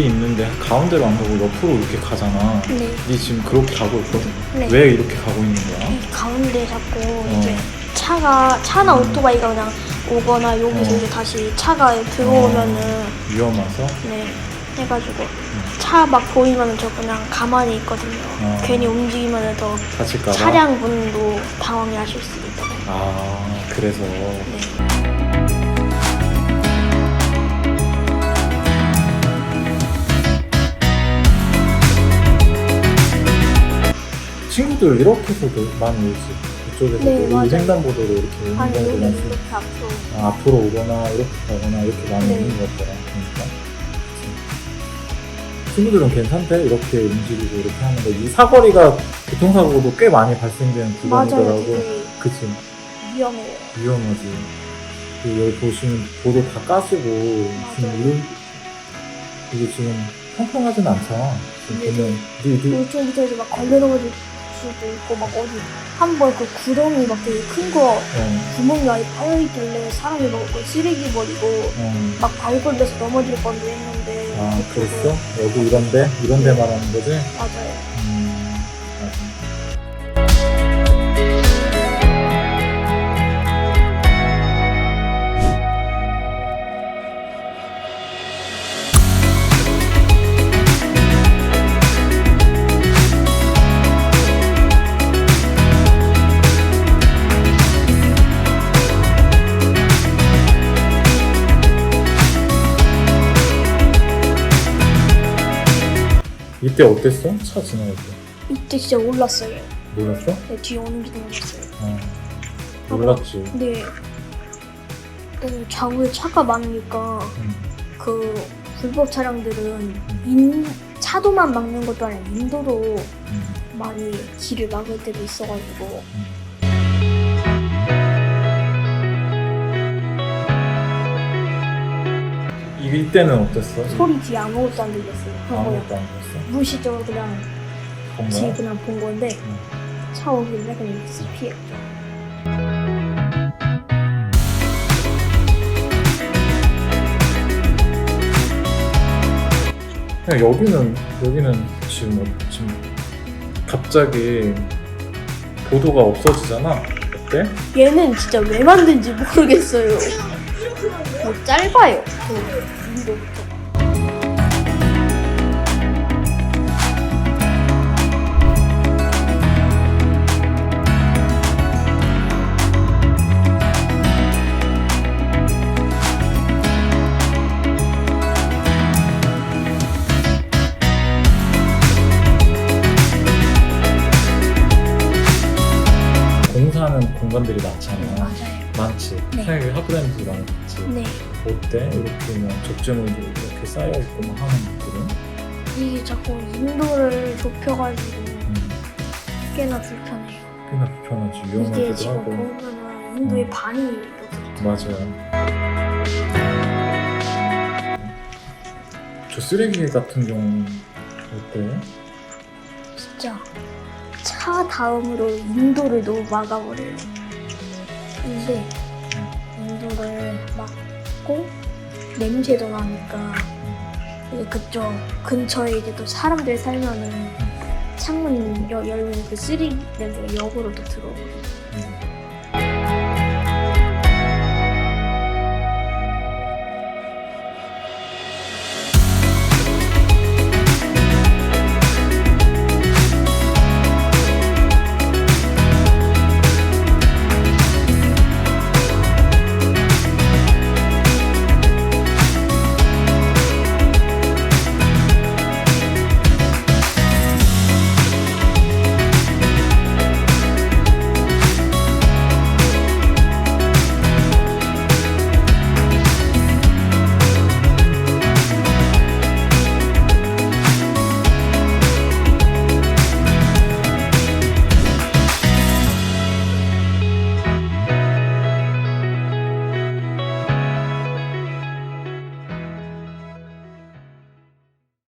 길이 있는데 가운데로 안 가고 옆으로 이렇게 가잖아. 네. 니 지금 그렇게 가고 있거든? 네. 왜 이렇게 가고 있는 거야? 이 가운데 자꾸 어. 이제 차가 차나 오토바이가 그냥 오거나 여기서 어. 이제 다시 차가 들어오면은 위험해서? 네 해가지고 차 막 보이면은 저 그냥 가만히 있거든요. 어. 괜히 움직이면은 더 다칠까봐? 차량분도 당황해 하실 수도 있거든요. 아, 그래서. 네. 친구들 이렇게서도 많이 오지. 이쪽에서도 네, 이 맞아요. 횡단보도로 이렇게 오는 아니 경우도 여기 많고. 이렇게 앞으로 아, 앞으로 오거나 이렇게 가거나 이렇게 많이 네. 오는 것 같더라. 그러니까. 그치. 친구들은 괜찮대? 이렇게 움직이고 이렇게 하는 거. 이 사거리가 교통사고도 꽤 많이 발생되는 맞아요. 구간이더라고. 되게 그치. 위험해요. 위험하지. 그리고 여기 보시면 도로 다 까지고 지금 맞아요. 이런 이게 지금 평평하진 않잖아. 지금 네, 보면 니, 니, 이쪽부터 이제 막 걸려 넘어질 수도 있고 막 어디 한 번 그 구덩이 막 되게 큰 거 어, 구멍이 아예 파여 있길래 사람이 막 그 쓰레기 버리고 어. 막 발굴돼서 넘어질 뻔도 했는데 아 그랬어? 여기 이런데 이런 데 말하는 거지? 맞아요. 음, 맞아. 이때 어땠어? 차 지나갈 때 이때 진짜 몰랐어요. 몰랐어? 네, 뒤에 오는 게 몰랐어요. 어, 몰랐지. 근데 어, 좌우에 차가 많으니까 음. 그 불법 차량들은 인 차도만 막는 것도 아니라 인도도 음. 많이 길을 막을 때도 있어가지고 이- 이때는 어땠어? 소리 뒤에 아무것도 안 들렸어요. 그냥 아무것도 안 들었어? 무의식적으로 그냥 본 거야? 그냥 본 건데 응. 차 오길래 그냥 쓱 피했죠. 그냥 여기는 여기는 지금 뭐, 지금 갑자기 보도가 없어지잖아. 어때? 얘는 진짜 왜 만든지 모르겠어요. 뭐 짧아요. 그 인도부터. 공사하는 공간들이 많잖아. 맞아요. 많지. 네. 사실 하브랜드랑 많지. 네. 어때? 이렇게 뭐 적재물도 이렇게 쌓여 있고 막 하는 것들은. 이게 자꾸 인도를 좁혀가지고 음, 꽤나 불편해요. 꽤나 불편하지. 이게 위험하기도 지금 하고. 보면은 인도의 음. 반이 이렇게 맞아요. 저 쓰레기 같은 경우는 어때? 진짜 차 다음으로 인도를 너무 막아버려요. 근데 인도를 막고 냄새도 나니까 이제 그쪽 근처에 이제 또 사람들 살면은 창문 여- 열면 그 쓰레기 냄새가 역으로 또 들어오고